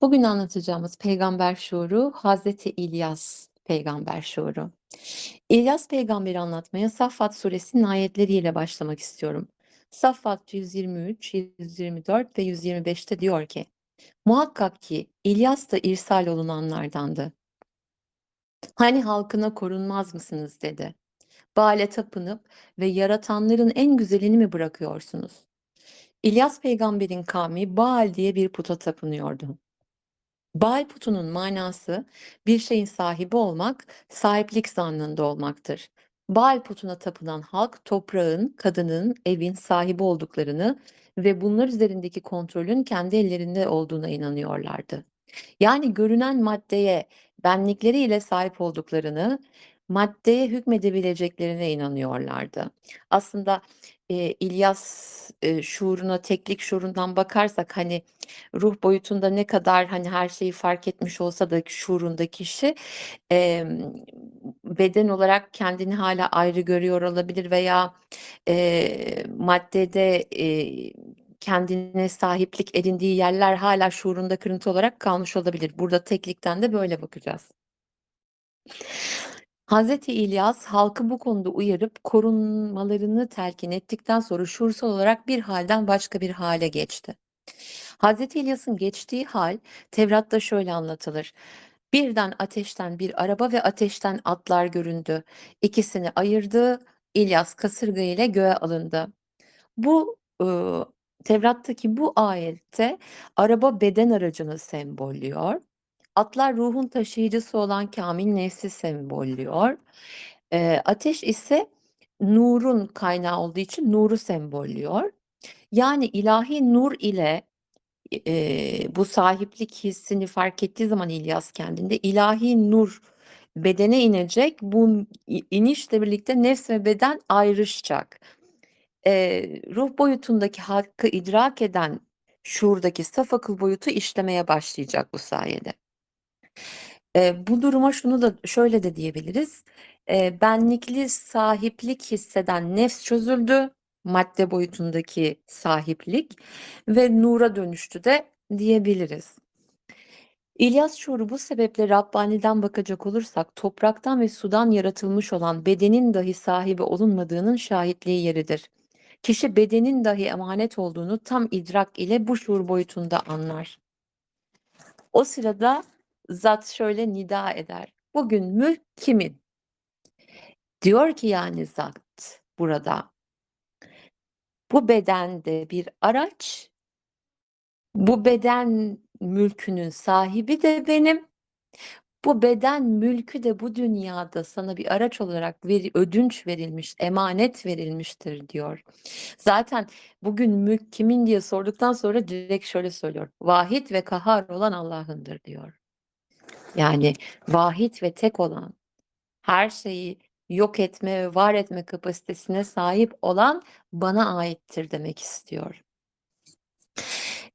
Bugün anlatacağımız peygamber şuuru Hazreti İlyas peygamber şuuru. İlyas peygamberi anlatmaya Saffat suresinin ayetleriyle başlamak istiyorum. Saffat 123, 124 ve 125'te diyor ki: Muhakkak ki İlyas da irsal olunanlardandı. Hani halkına korunmaz mısınız dedi. Bale tapınıp ve yaratanların en güzelini mi bırakıyorsunuz? İlyas peygamberin kavmi Baal diye bir puta tapınıyordu. Baal putunun manası bir şeyin sahibi olmak, sahiplik zannında olmaktır. Baal putuna tapınan halk toprağın, kadının, evin sahibi olduklarını ve bunlar üzerindeki kontrolün kendi ellerinde olduğuna inanıyorlardı. Yani görünen maddeye benlikleriyle sahip olduklarını, maddeye hükmedebileceklerine inanıyorlardı. Aslında, eee, İlyas, eee, şuuruna teklik şuurundan bakarsak, hani, ruh boyutunda ne kadar, hani, her şeyi fark etmiş olsa da şuurunda kişi, emm, beden olarak kendini hâlâ ayrı görüyor olabilir veya, eee, maddede, eee, kendine sahiplik edindiği yerler hâlâ şuurunda kırıntı olarak kalmış olabilir. Burada teklikten de böyle bakacağız. Hazreti İlyas halkı bu konuda uyarıp korunmalarını telkin ettikten sonra şuursal olarak bir hâlden başka bir hâle geçti. Hazreti İlyas'ın geçtiği hâl Tevrat'ta şöyle anlatılır: "Birden ateşten bir araba ve ateşten atlar göründü. İkisini ayırdı. İlyas kasırga ile göğe alındı." Bu, ııı, Tevrat'taki bu ayette araba beden aracını sembollüyor. Atlar ruhun taşıyıcısı olan kâmil nefsi sembollüyor. Eee, ateş ise nurun kaynağı olduğu için nuru sembollüyor. Yani ilahi nur ile, eee, bu sahiplik hissini fark ettiği zaman İlyas kendinde ilahi nur bedene inecek. Bu inişle birlikte nefs ve beden ayrışacak. Eee, ruh boyutundaki hakkı idrak eden şuurdaki saf akıl boyutu işlemeye başlayacak bu sayede. Eee, bu duruma şunu da şöyle de diyebiliriz: Eee, benlikli sahiplik hisseden nefs çözüldü, madde boyutundaki sahiplik ve nura dönüştü de diyebiliriz. İlyas şuuru bu sebeple Rabbani'den bakacak olursak topraktan ve sudan yaratılmış olan bedenin dahi sahibi olunmadığının şahitliği yeridir. Kişi bedenin dahi emanet olduğunu tam idrak ile bu şuur boyutunda anlar. O sırada Zat şöyle nida eder: "Bugün mülk kimin?" Diyor ki yani Zat burada "Bu beden de bir araç bu beden mülkünün sahibi de benim. Bu beden mülkü de bu dünyada sana bir araç olarak veri ödünç verilmiş, emanet verilmiştir." diyor. Zaten "Bugün mülk kimin?" diye sorduktan sonra direkt şöyle söylüyor: "Vahid ve kahhar olan Allah'ındır." diyor. Yani vahid ve tek olan, her şeyi yok etme ve var etme kapasitesine sahip olan bana aittir demek istiyor.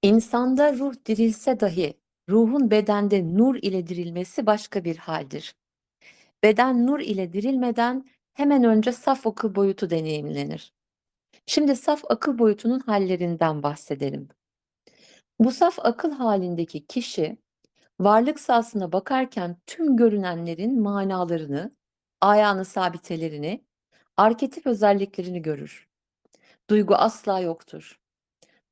İnsanda ruh dirilse dahi ruhun bedende nur ile dirilmesi başka bir hâldir. Beden nur ile dirilmeden hemen önce saf akıl boyutu deneyimlenir. Şimdi saf akıl boyutunun hâllerinden bahsedelim. Bu saf akıl hâlindeki kişi varlık sahasına bakarken tüm görünenlerin manalarını, âyanı sabitelerini, arketip özelliklerini görür. Duygu asla yoktur.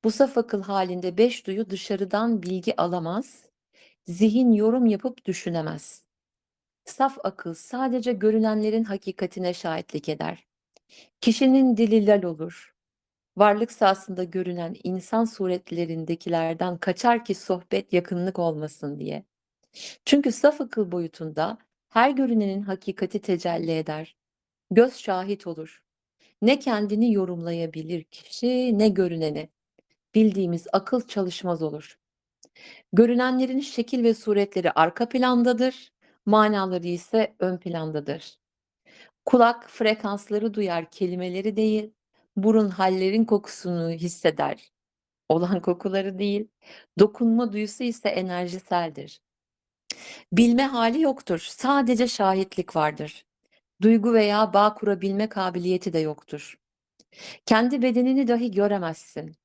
Bu saf akıl hâlinde 5 duyu dışarıdan bilgi alamaz, zihin yorum yapıp düşünemez. Saf akıl sadece görünenlerin hakikatine şahitlik eder. Kişinin dili lal olur. Varlık sahasında görünen insan suretlerindekilerden kaçar ki sohbet yakınlık olmasın diye. Çünkü saf akıl boyutunda her görünenin hakikati tecelli eder. Göz şahit olur. Ne kendini yorumlayabilir kişi ne görüneni. Bildiğimiz akıl çalışmaz olur. Görünenlerin şekil ve suretleri arka plandadır, manaları ise ön plandadır. Kulak frekansları duyar, kelimeleri değil, burun hâllerin kokusunu hisseder, olan kokuları değil, dokunma duyusu ise enerjiseldir. Bilme hâli yoktur, sadece şahitlik vardır. Duygu veya bağ kurabilme kabiliyeti de yoktur. Kendi bedenini dahi göremezsin.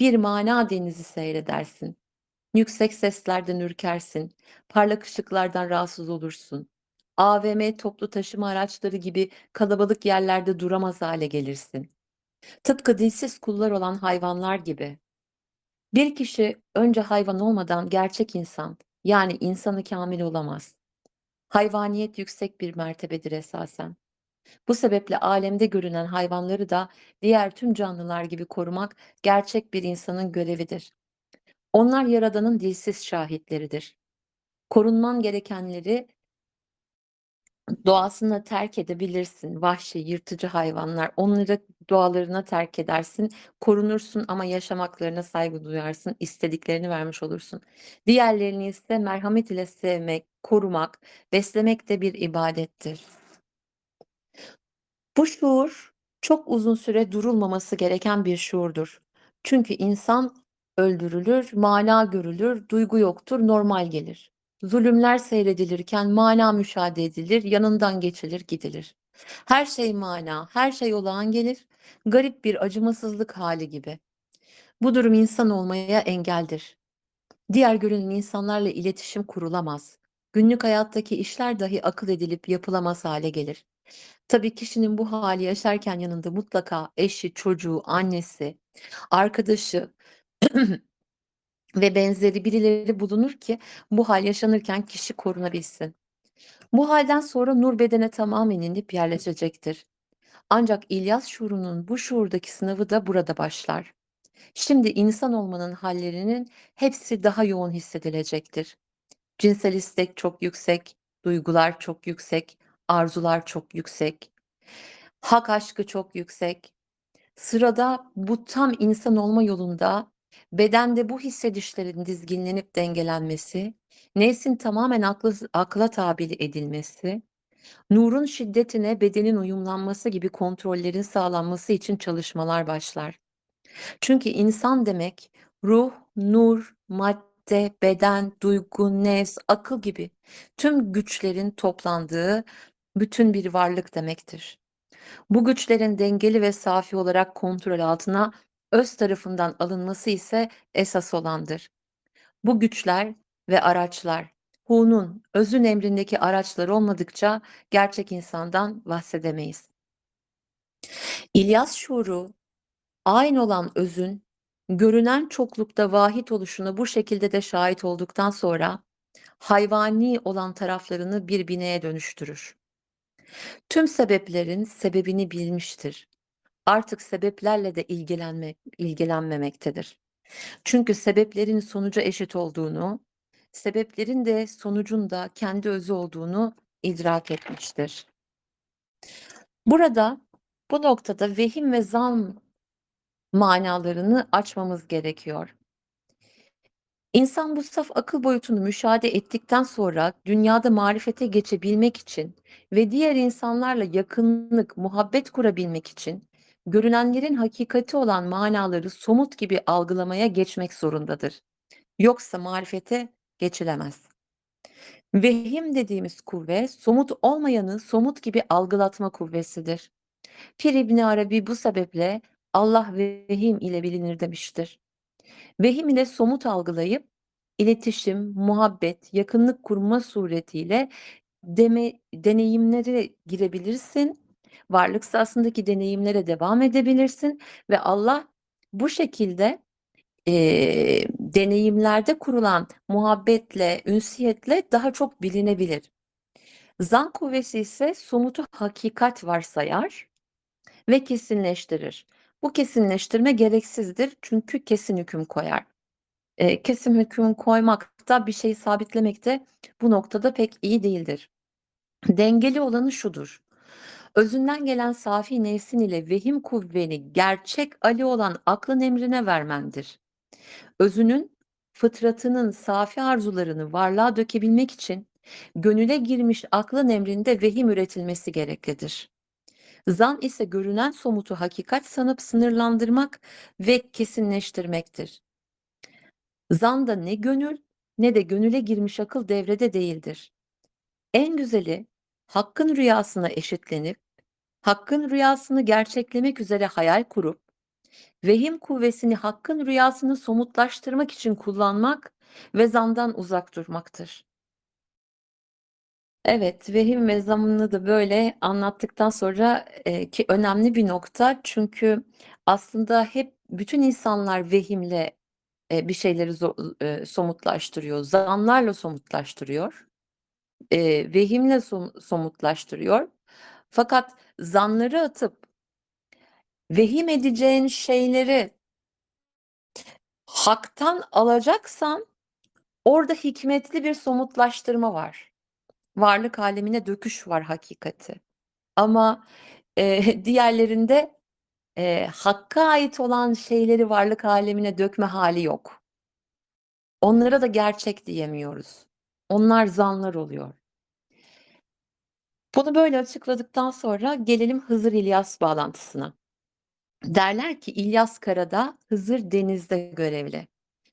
Bir mana denizi seyredersin. Yüksek seslerden ürkersin, parlak ışıklardan rahatsız olursun. AVM, toplu taşıma araçları gibi kalabalık yerlerde duramaz hale gelirsin. Tıpkı dilsiz kullar olan hayvanlar gibi. Bir kişi önce hayvan olmadan gerçek insan, yani insanı kamil olamaz. Hayvaniyet yüksek bir mertebedir esasen. Bu sebeple alemde görünen hayvanları da diğer tüm canlılar gibi korumak gerçek bir insanın görevidir. Onlar Yaradan'ın dilsiz şahitleridir. Korunman gerekenleri doğasına terk edebilirsin. Vahşi, yırtıcı hayvanlar. Onları doğalarına terk edersin, korunursun ama yaşam haklarına saygı duyarsın, istediklerini vermiş olursun. Diğerlerini ise merhamet ile sevmek, korumak, beslemek de bir ibadettir. Bu şuur çok uzun süre durulmaması gereken bir şuurdur. Çünkü insan öldürülür, mana görülür, duygu yoktur, normal gelir. Zulümler seyredilirken mana müşahede edilir, yanından geçilir, gidilir. Her şey mana, her şey olağan gelir, garip bir acımasızlık hali gibi. Bu durum insan olmaya engeldir. Diğer görünen insanlarla iletişim kurulamaz. Günlük hayattaki işler dahi akıl edilip yapılamaz hale gelir. Tabii kişinin bu hali yaşarken yanında mutlaka eşi, çocuğu, annesi, arkadaşı ve benzeri birileri bulunur ki bu hal yaşanırken kişi korunabilsin. Bu halden sonra nur bedene tamamen inip yerleşecektir. Ancak İlyas şuurunun bu şuurdaki sınavı da burada başlar. Şimdi insan olmanın hallerinin hepsi daha yoğun hissedilecektir. Cinsel istek çok yüksek, duygular çok yüksek, arzular çok yüksek, hak aşkı çok yüksek. Sırada bu tam insan olma yolunda bedende bu hissedişlerin dizginlenip dengelenmesi, nefsin tamamen akla, akla tabi edilmesi, nurun şiddetine bedenin uyumlanması gibi kontrollerin sağlanması için çalışmalar başlar. Çünkü insan demek ruh, nur, madde, beden, duygu, nefs, akıl gibi tüm güçlerin toplandığı bütün bir varlık demektir. Bu güçlerin dengeli ve safi olarak kontrol altına öz tarafından alınması ise esas olandır. Bu güçler ve araçlar Hu'nun özün emrindeki araçlar olmadıkça gerçek insandan bahsedemeyiz. İlyas şuuru aynı olan özün görünen çoklukta vahid oluşuna bu şekilde de şahit olduktan sonra hayvani olan taraflarını bir bineye dönüştürür. Tüm sebeplerin sebebini bilmiştir. Artık sebeplerle de ilgilenme, ilgilenmemektedir. Çünkü sebeplerin sonuca eşit olduğunu, sebeplerin de sonucun da kendi özü olduğunu idrak etmiştir. Burada bu noktada vehim ve zan manalarını açmamız gerekiyor. İnsan bu saf akıl boyutunu müşahede ettikten sonra dünyada marifete geçebilmek için ve diğer insanlarla yakınlık, muhabbet kurabilmek için görünenlerin hakikati olan manaları somut gibi algılamaya geçmek zorundadır. Yoksa marifete geçilemez. Vehim dediğimiz kuvve somut olmayanı somut gibi algılatma kuvvesidir. Pir İbni Arabi bu sebeple Allah vehim ile bilinir demiştir. Vehim ile somut algılayıp iletişim, muhabbet, yakınlık kurma suretiyle deme, deneyimlere girebilirsin. Varlık sahasındaki deneyimlere devam edebilirsin ve Allah bu şekilde e, deneyimlerde kurulan muhabbetle, ünsiyetle daha çok bilinebilir. Zan kuvvesi ise somutu hakikat varsayar ve kesinleştirir. Bu kesinleştirme gereksizdir çünkü kesin hüküm koyar. Eee, kesin hüküm koymak da bir şeyi sabitlemek de bu noktada pek iyi değildir. Dengeli olanı şudur: Özünden gelen safi nefsin ile vehim kuvveni gerçek Ali olan aklın emrine vermendir. Özünün, fıtratının safi arzularını varlığa dökebilmek için gönüle girmiş aklın emrinde vehim üretilmesi gereklidir. Zan ise görünen somutu hakikat sanıp sınırlandırmak ve kesinleştirmektir. Zanda ne gönül ne de gönüle girmiş akıl devrede değildir. En güzeli hakkın rüyasına eşitlenip, hakkın rüyasını gerçeklemek üzere hayal kurup, vehim kuvvesini hakkın rüyasını somutlaştırmak için kullanmak ve zandan uzak durmaktır. Evet, vehim ve zammını da böyle anlattıktan sonra, eee, ki önemli bir nokta çünkü aslında hep bütün insanlar vehimle, eee, bir şeyleri zo eee, somutlaştırıyor, zanlarla somutlaştırıyor, eee, vehimle som somutlaştırıyor. Fakat zanları atıp vehim edeceğin şeyleri haktan alacaksan orada hikmetli bir somutlaştırma var. Varlık âlemine döküş var hakikati. Ama, eee, diğerlerinde, eee, Hakk'a ait olan şeyleri varlık âlemine dökme hâli yok. Onlara da gerçek diyemiyoruz. Onlar zanlar oluyor. Bunu böyle açıkladıktan sonra gelelim Hızır-İlyas bağlantısına. Derler ki İlyas karada, Hızır denizde görevli.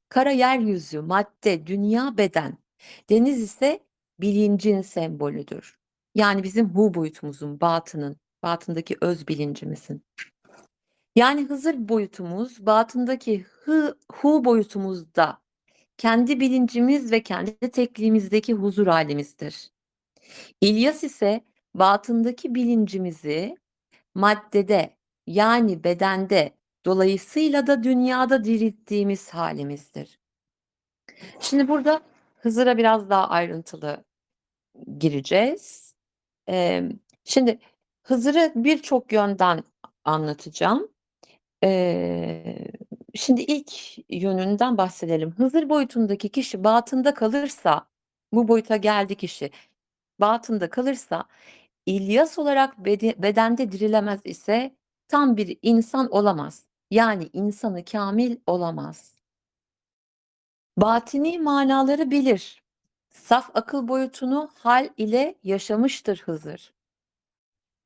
Kara yeryüzü, madde, dünya, beden. Deniz ise bilincin sembolüdür. Yani bizim hu boyutumuzun, batının, batındaki öz bilincimizin. Yani Hızır boyutumuz, batındaki hı hu boyutumuzda kendi bilincimiz ve kendi tekliğimizdeki huzur hâlimizdir. İlyas ise batındaki bilincimizi maddede, yani bedende, dolayısıyla da dünyada dirilttiğimiz hâlimizdir. Şimdi burada Hızır'a biraz daha ayrıntılı gireceğiz. Emm, şimdi Hızır'ı birçok yönden anlatacağım. Eee, şimdi ilk yönünden bahsedelim. Hızır boyutundaki kişi batında kalırsa, bu boyuta geldi kişi, batında kalırsa, İlyas olarak bede bedende dirilemez ise tam bir insan olamaz. Yani insanı kâmil olamaz. Batini manaları bilir. Saf akıl boyutunu hâl ile yaşamıştır Hızır.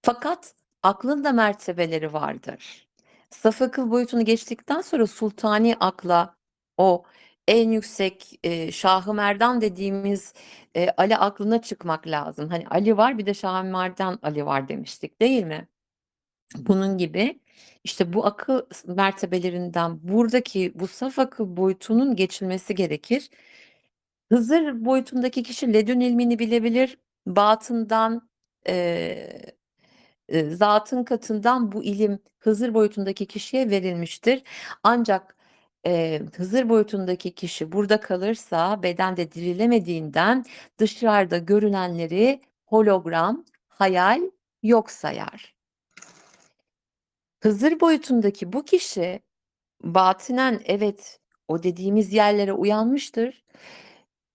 Fakat aklın da mertebeleri vardır. Saf akıl boyutunu geçtikten sonra sultani akla, o en yüksek, eee, Şah-ı Merdan dediğimiz, eee, Ali aklına çıkmak lazım. Hani Ali var, bir de Şah-ı Merdan Ali var demiştik, değil mi? Bunun gibi, işte bu akıl mertebelerinden buradaki bu saf akıl boyutunun geçilmesi gerekir. Hızır boyutundaki kişi ledün ilmini bilebilir. Batından, eee, eee, zatın katından bu ilim Hızır boyutundaki kişiye verilmiştir. Ancak, eee, Hızır boyutundaki kişi burada kalırsa bedende dirilemediğinden dışarıda görünenleri hologram, hayal, yok sayar. Hızır boyutundaki bu kişi batinen evet, o dediğimiz yerlere uyanmıştır.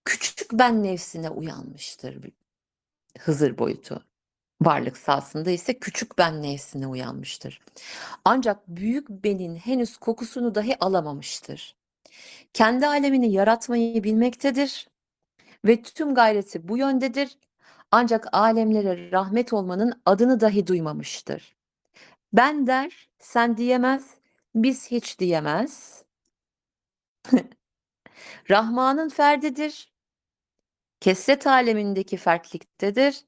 Küçük ben nefsine uyanmıştır Hızır boyutu. Varlık sahasında ise küçük ben nefsine uyanmıştır. Ancak büyük benin henüz kokusunu dahi alamamıştır. Kendi âlemini yaratmayı bilmektedir ve tüm gayreti bu yöndedir. Ancak âlemlere rahmet olmanın adını dahi duymamıştır. Ben der, sen diyemez, biz hiç diyemez. Rahman'ın ferdidir. Kesret âlemindeki fertliktedir.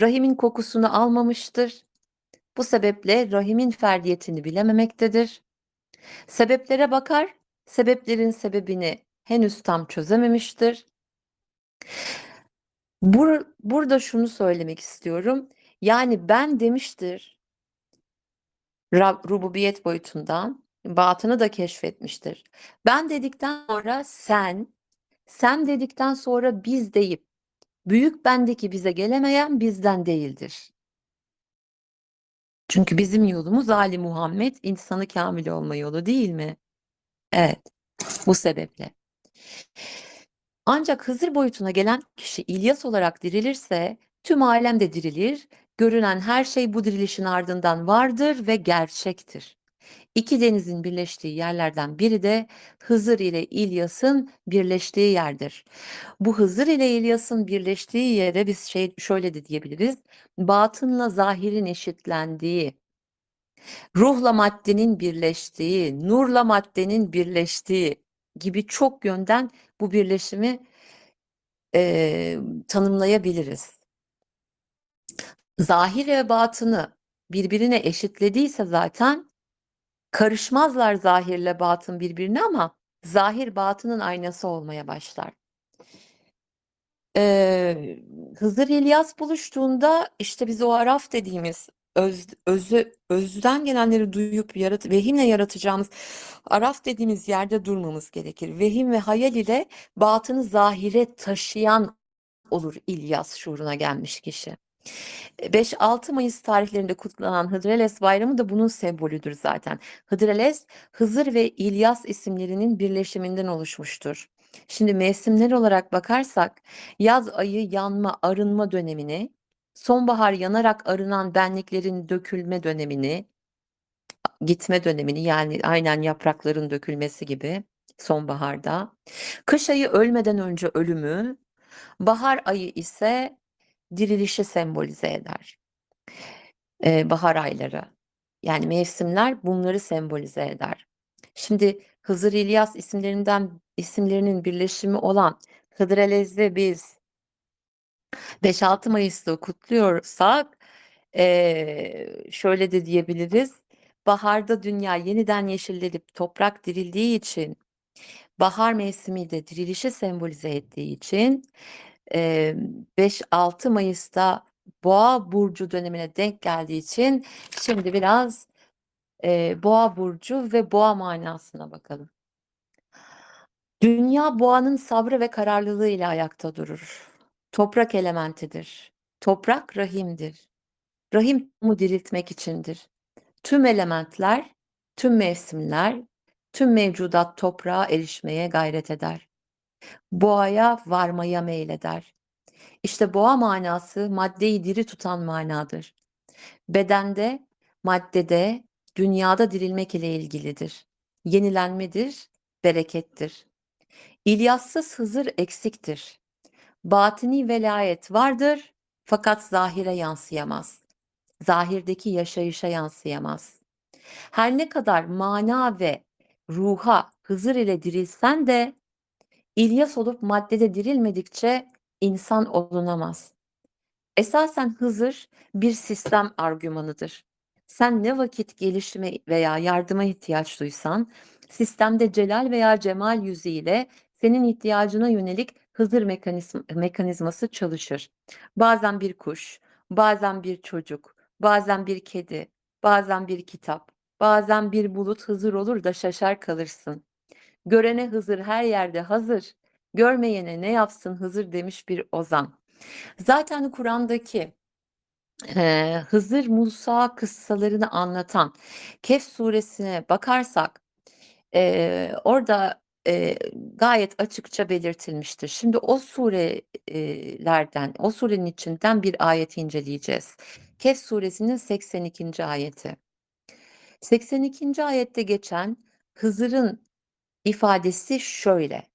Rahimin kokusunu almamıştır. Bu sebeple rahimin ferdiyetini bilememektedir. Sebeplere bakar, sebeplerin sebebini henüz tam çözememiştir. Bur burada şunu söylemek istiyorum. Yani ben demiştir. Rububiyet boyutundan batını da keşfetmiştir. Ben dedikten sonra sen, sen dedikten sonra biz deyip büyük bendeki bize gelemeyen bizden değildir. Çünkü bizim yolumuz Ali Muhammed, insanı kâmil olma yolu değil mi? Evet, bu sebeple. Ancak Hızır boyutuna gelen kişi İlyas olarak dirilirse tüm âlem de dirilir. Görünen her şey bu dirilişin ardından vardır ve gerçektir. İki denizin birleştiği yerlerden biri de Hızır ile İlyas'ın birleştiği yerdir. Bu Hızır ile İlyas'ın birleştiği yere biz şey şöyle de diyebiliriz, batınla zahirin eşitlendiği, ruhla maddenin birleştiği, nurla maddenin birleştiği gibi çok yönden bu birleşimi, eee, tanımlayabiliriz. Zahir ve batını birbirine eşitlediyse zaten karışmazlar zahirle batın birbirine ama Zahir batının aynası olmaya başlar. Eee, Hızır İlyas buluştuğunda, işte, biz o araf dediğimiz öz özü özden gelenleri duyup yarat vehimle yaratacağımız araf dediğimiz yerde durmamız gerekir. Vehim ve hayal ile batını zahire taşıyan olur İlyas şuuruna gelmiş kişi. Eee, 5-6 Mayıs tarihlerinde kutlanan Hıdrellez Bayramı da bunun sembolüdür zaten. Hıdrellez, Hızır ve İlyas isimlerinin birleşiminden oluşmuştur. Şimdi mevsimler olarak bakarsak yaz ayı yanma, arınma dönemini, sonbahar yanarak arınan benliklerin dökülme dönemini, gitme dönemini yani aynen yaprakların dökülmesi gibi sonbaharda, kış ayı ölmeden önce ölümü, bahar ayı ise dirilişi sembolize eder. Eee, bahar ayları. Yani mevsimler bunları sembolize eder. Şimdi Hızır İlyas isimlerinden isimlerinin birleşimi olan Hıdrellez'de biz 5-6 Mayıs'ta kutluyorsak, eee, şöyle de diyebiliriz: Baharda dünya yeniden yeşillenip toprak dirildiği için, bahar mevsimi de dirilişi sembolize ettiği için, emm, 5-6 Mayıs'ta Boğa burcu dönemine denk geldiği için şimdi biraz, eee, Boğa burcu ve boğa manasına bakalım. Dünya boğanın sabrı ve kararlılığı ile ayakta durur. Toprak elementidir. Toprak rahimdir. Rahim tohumu diriltmek içindir. Tüm elementler, tüm mevsimler, tüm mevcudat toprağa erişmeye gayret eder. Boğaya varmaya meyleder. İşte boğa manası maddeyi diri tutan manadır. Bedende, maddede, dünyada dirilmek ile ilgilidir. Yenilenmedir, berekettir. İlyassız Hızır eksiktir. Batini velayet vardır fakat zahire yansıyamaz. Zahirdeki yaşayışa yansıyamaz. Her ne kadar mana ve ruha Hızır ile dirilsen de İlyas olup maddede dirilmedikçe insan olunamaz. Esasen Hızır bir sistem argümanıdır. Sen ne vakit gelişime veya yardıma ihtiyaç duysan, sistemde celal veya cemal yüzüyle senin ihtiyacına yönelik Hızır mekanizm mekanizması çalışır. Bazen bir kuş, bazen bir çocuk, bazen bir kedi, bazen bir kitap, bazen bir bulut Hızır olur da şaşar kalırsın. Görene Hızır her yerde hazır, görmeyene ne yapsın Hızır demiş bir ozan. Zaten Kur'an'daki, eee, Hızır Musa kıssalarını anlatan Kehf suresine bakarsak, eee, orada, eee, gayet açıkça belirtilmiştir. Şimdi o sure eee, lerden, o surenin içinden bir ayeti inceleyeceğiz. Kehf suresinin 82. ayeti. 82. ayette geçen Hızır'ın ifadesi şöyle: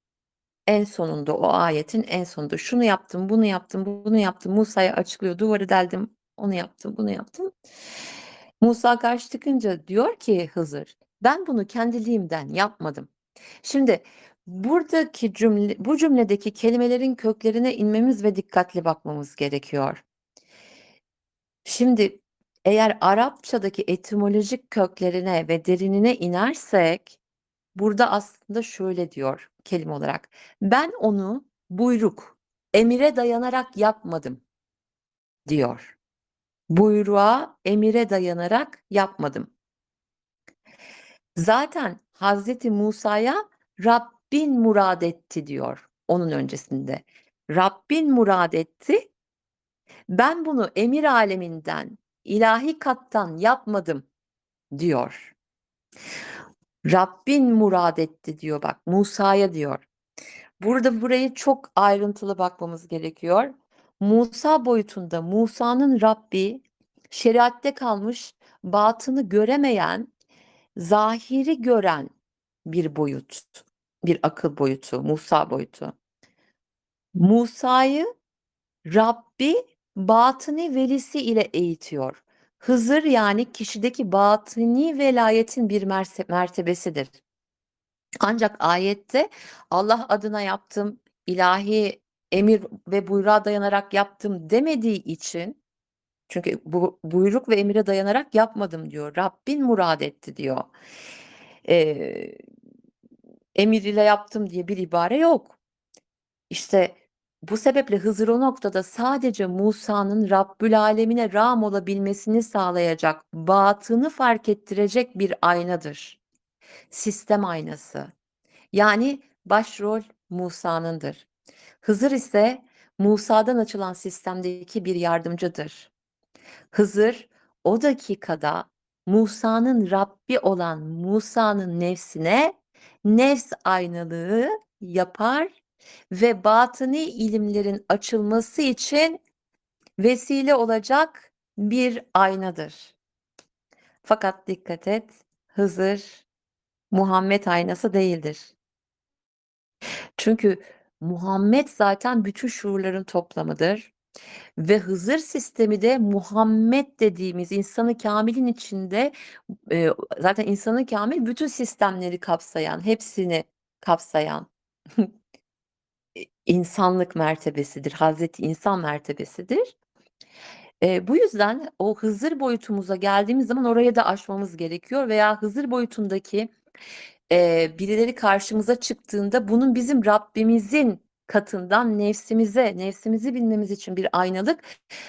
En sonunda, o ayetin en sonunda şunu yaptım, bunu yaptım, bunu yaptım. Musa'ya açıklıyor. Duvarı deldim, onu yaptım, bunu yaptım. Musa karşı çıkınca diyor ki Hızır, ben bunu kendiliğimden yapmadım. Şimdi buradaki cümle bu cümledeki kelimelerin köklerine inmemiz ve dikkatli bakmamız gerekiyor. Şimdi eğer Arapçadaki etimolojik köklerine ve derinine inersek, burada aslında şöyle diyor kelime olarak: Ben onu buyruk, emire dayanarak yapmadım diyor. Buyruğa, emire dayanarak yapmadım. Zaten Hazreti Musa'ya Rabbin murad etti diyor onun öncesinde. Rabbin murad etti. Ben bunu emir aleminden, ilahi kattan yapmadım diyor. Rabbin murad etti diyor bak, Musa'ya diyor. Burada burayı çok ayrıntılı bakmamız gerekiyor. Musa boyutunda Musa'nın Rabbi, şeriatte kalmış, batını göremeyen, zahiri gören bir boyut, bir akıl boyutu, Musa boyutu. Musa'yı Rabbi batini velisi ile eğitiyor. Hızır yani kişideki batini velayetin bir mertebesidir. Ancak ayette Allah adına yaptım, ilahi emir ve buyruğa dayanarak yaptım demediği için çünkü bu buyruk ve emire dayanarak yapmadım diyor. Rabbin murad etti diyor. Eee Emir ile yaptım diye bir ibare yok. İşte, bu sebeple Hızır o noktada sadece Musa'nın Rabbü'l-âlemine rağm olabilmesini sağlayacak, batını fark ettirecek bir aynadır. Sistem aynası. Yani başrol Musa'nındır. Hızır ise Musa'dan açılan sistemdeki bir yardımcıdır. Hızır o dakikada Musa'nın Rabbi olan Musa'nın nefsine nefs aynalığı yapar ve batini ilimlerin açılması için vesile olacak bir aynadır. Fakat dikkat et, Hızır Muhammed aynası değildir. Çünkü Muhammed zaten bütün şuurların toplamıdır ve Hızır sistemi de Muhammed dediğimiz insanı kâmilin içinde, eee, zaten insanı kâmil bütün sistemleri kapsayan, hepsini kapsayan insanlık mertebesidir, Hazreti İnsan mertebesidir. Eee, bu yüzden o Hızır boyutumuza geldiğimiz zaman orayı da aşmamız gerekiyor veya Hızır boyutundaki, eee, birileri karşımıza çıktığında bunun bizim Rabbimizin katından nefsimize, nefsimizi bilmemiz için bir aynalık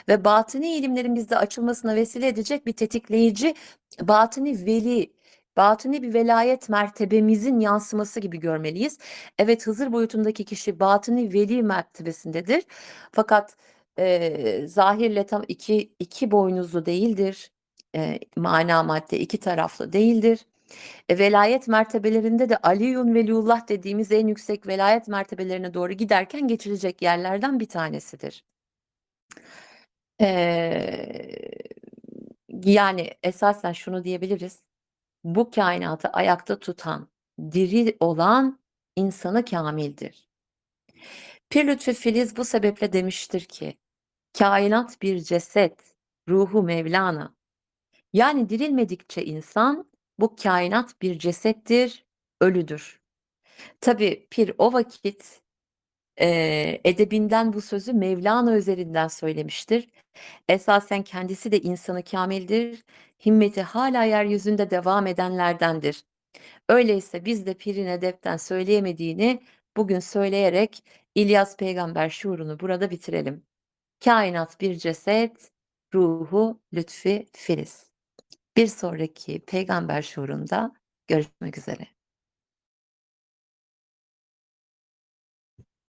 ve batini ilimlerin bizde açılmasına vesile edecek bir tetikleyici, batini veli, batini bir velayet mertebemizin yansıması gibi görmeliyiz. Evet, Hızır boyutundaki kişi batini veli mertebesindedir fakat, eee, zahirle tam iki iki boynuzlu değildir. Eee, mana madde iki taraflı değildir. E, velayet mertebelerinde de Aliyyun Veliullah dediğimiz en yüksek velayet mertebelerine doğru giderken geçilecek yerlerden bir tanesidir. Eee, yani esasen şunu diyebiliriz, bu kainatı ayakta tutan, diri olan insanı kâmildir. Pir Lütfü Filiz bu sebeple demiştir ki, kainat bir ceset, ruhu Mevlana. Yani dirilmedikçe insan, bu kainat bir cesettir, ölüdür. Tabii Pir o vakit, eee, edebinden bu sözü Mevlana üzerinden söylemiştir. Esasen kendisi de insanı kâmildir, himmeti hâlâ yeryüzünde devam edenlerdendir. Öyleyse biz de Pir'in edepten söyleyemediğini bugün söyleyerek İlyas Peygamber şuurunu burada bitirelim. Kainat bir ceset, ruhu Lütfü Filiz. Bir sonraki Peygamber şuurunda görüşmek üzere.